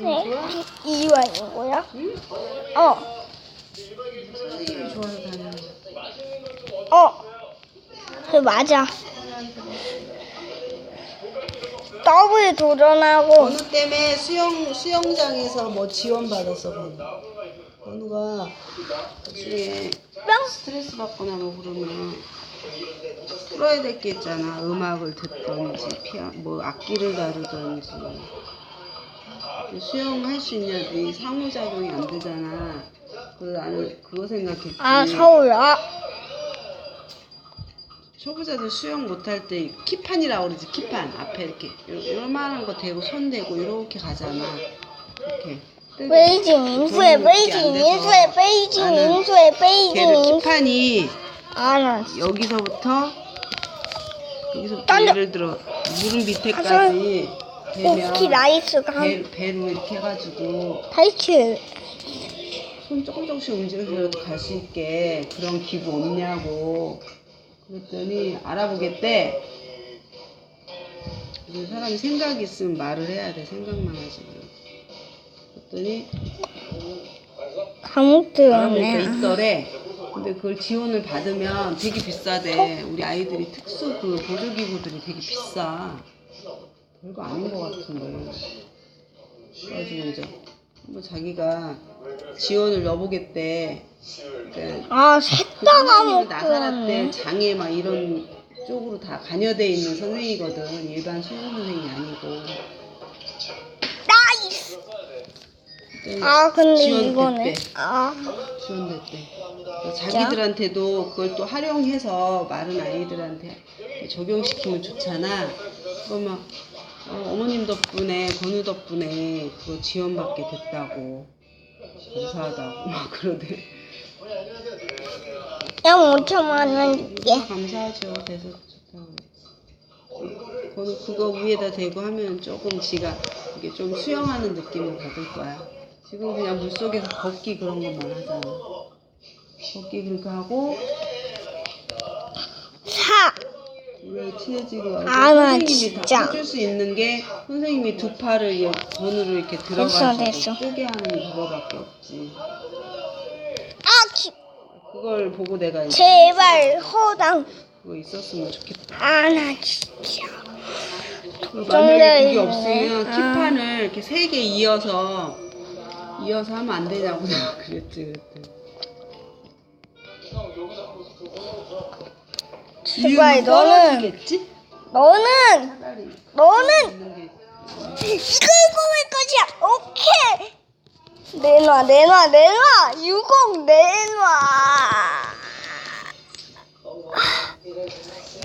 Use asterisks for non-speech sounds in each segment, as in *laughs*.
좋아? 이완이고요. 응? 어, 선생님이 좋아서 다녀. 어. 그 맞아. 더블 도전하고 번우 때문에 수영 수영장에서 뭐 지원 받았어 번우. 번우가 나중에 뿅. 스트레스 받거나 뭐 그러면 풀어야 될 게 있잖아. 음악을 듣던지 피아 뭐 악기를 다루던지. 수영할 수 있냐더니 상호 작용이 안 되잖아. 그래서 나는 그거 생각했지. 아 서울아. 초보자들 수영 못할 때 키판이라고 그러지 키판 앞에 이렇게 요- 요만한 거 대고 손 대고 이렇게 가잖아 이렇게 베이징 인수해 베이징 인수해 베이징 인수해 베이징 인수. 키판이 아나 여기서부터 여기서부터. 예를 들어 무릎 밑에까지 오스키 되면 라이스가 배, 배로 이렇게 해가지고 타이츠. 손 조금 조금씩 움직여서 갈 수 있게 그런 기구 없냐고 그랬더니 알아보겠대. 그 사람이 생각이 있으면 말을 해야 돼. 생각만 하지 그랬더니 감옥 알아보니까 들었네. 있더래. 근데 그걸 지원을 받으면 되게 비싸대. 우리 아이들이 특수 그 보조기구들이 되게 비싸 별거 아닌 것 같은데 그래가지고 이제 한번 자기가 지원을 넣어보겠대 그러니까 아그 셋다 선생님은 감옥 나사라 때. 장애 막 이런 쪽으로 다 관여돼 있는 선생이거든 일반 수능 선생이 아니고 나이스. 그때 아 근데 지원됐대. 이거네. 아 지원됐대 그래서 자기들한테도 그걸 또 활용해서 마른 아이들한테 적용시키면 좋잖아 그러면 어, 머님 덕분에 건우 덕분에 그거 지원받게 됐다고 감사하다고 막 그러대 야 5천만 원 줄게. 감사하죠. 돼서 좋다고. 거기 그거 위에다 대고 하면 조금 지가 이게 좀 수영하는 느낌을 받을 거야. 지금 그냥 물 속에서 걷기 그런 것만 하잖아. 걷기 그렇게 하고 왜 친해지고 아, 나 선생님이 진짜. 다 해줄 수 있는 게 선생님이 두 팔을 이 전으로 이렇게 됐어. 뜨게 하는 그거밖에 없지. 아 기, 그걸 보고 내가 이제 제발 허당. 그거 있었으면 좋겠다. 아 나 진짜. 만약에 그게. 없으면 아. 키판을 이렇게 세 개 이어서 이어서 하면 안 되냐고 *laughs* 내가 그랬지 그때. 제발 너는? 너는 너는 이걸 뽑을 것이야. 오케이. 내놔 내놔 내놔 유공 내놔.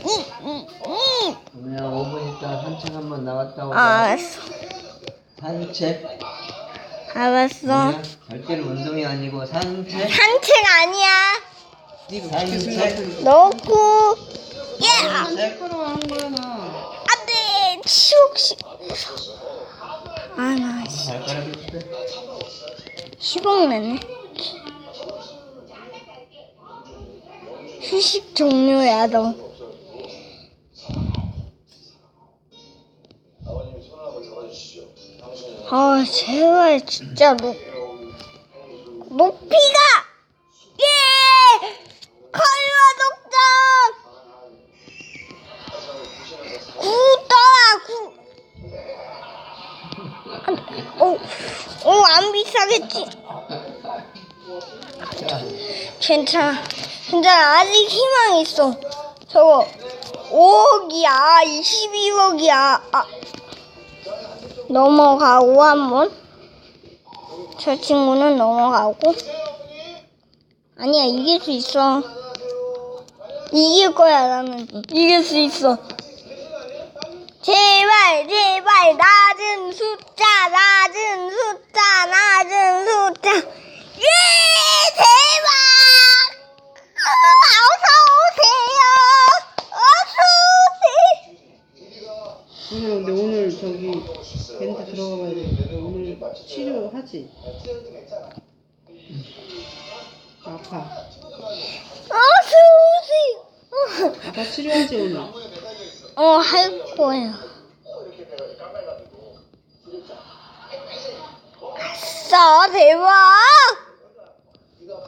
이이이 그러면 5분 있다 산책 한번 나갔다 오자. 알았어 산책. 알았어. 절대로 운동이 아니고 산책. 산책 아니야. 넣고 예. 안돼 치옥시. 아나 있어. 시공 내네. 휴식 종료야 너. 아 제발 진짜 높 높이가 싸겠지. 괜찮아. 괜찮아. 아직 희망 있어. 저거 5억이야. 22억이야. 아. 넘어가고 한번. 저 친구는 넘어가고. 아니야, 이길 수 있어. 이길 거야, 나는. 이길 수 있어. 제 발, 제발, 낮은 숫자, 낮은 숫자, 낮은 숫자. 예, 대박! 어서 오세요. 어서 오세요. 그냥 근데 오늘 저기 밴드 들어가 봐야 돼. 오늘 치료하지? 아파. 어서 오세요. 아파 치료하지 오늘. 어, 할 거야. 비싸 대박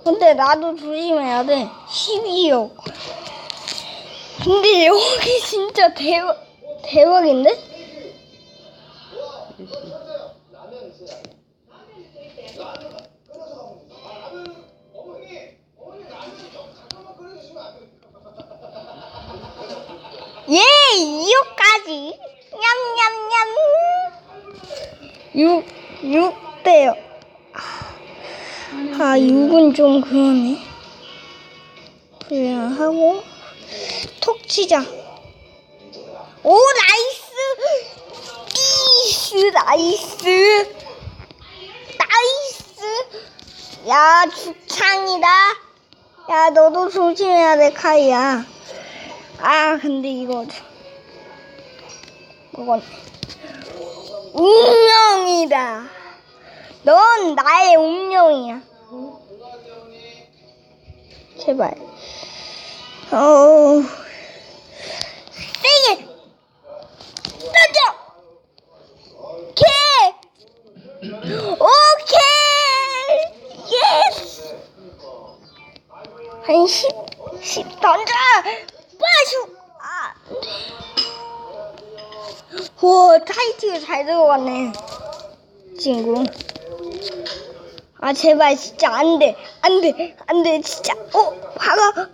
근데 나도 조심해야 돼 12억 근데 여기 진짜 대박 대박인데? 예, 2억까지. 냠냠냠. 6, 6대요. 아, 6은 좀 그러네. 그냥 하고, 톡 치자. 오, 나이스! 이스, 나이스! 나이스! 야, 주창이다. 야, 너도 조심해야 돼, 카이야. 아, 근데 이거. 그건. 운명이다. 넌 나의 운명이야. 제발. 어. 세게! 던져! 오케이! 오케이! 예스! 한 10, 10 던져! 빠슈! 아, 오, 타이트가 잘 들어갔네. 친구. 아, 제발, 진짜 안 돼. 안 돼. 안 돼, 진짜. 어, 박아.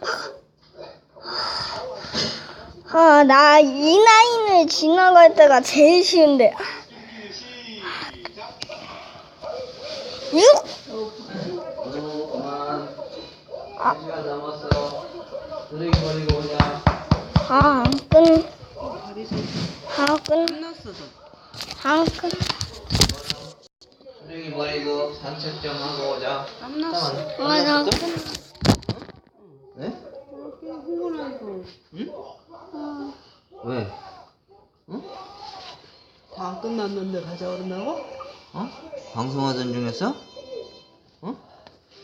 아, 나이 라인을 지나갈 때가 제일 쉬운데. 6! 어, 그만. 아. 아, 안좀 아, 끈. 끝났어 저. 안 끈. 버리고 산책 좀 하고 오자. 땀났어. 잠깐만. 아, 나. 네? 응? 왜? 응? 다안 끝났는데 가자 그러나고? 어? 방송하던 중에서? 어?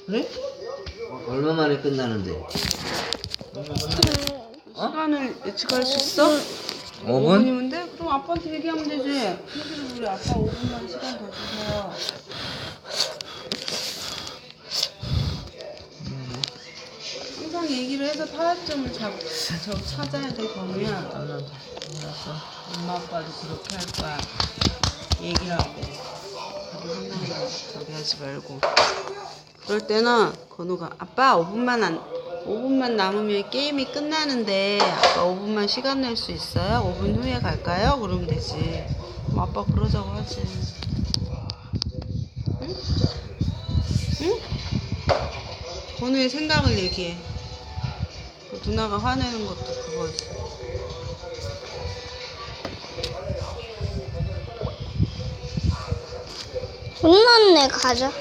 그래? 어, 얼마 만에 끝나는데? 시간을 예측할 수 있어? 5분? 5분이면 돼? 그럼 아빠한테 얘기하면 되지. 우리 아빠 5분만 시간 더 주세요. 얘기를 해서 타협점을 잡, 저 찾아야 돼, 그러면. 알았어. 엄마 아빠도 그렇게 할 거야. 한명도 저기 하지 말고. 그럴 때는 건우가 아빠 5분만 안 5분만 남으면 게임이 끝나는데 아빠 5분만 시간 낼 수 있어요? 5분 후에 갈까요? 그러면 되지. 그럼 아빠 그러자고 하지. 응? 응? 건우의 생각을 얘기해. 그 누나가 화내는 것도 그거지. 끝났네, 가자.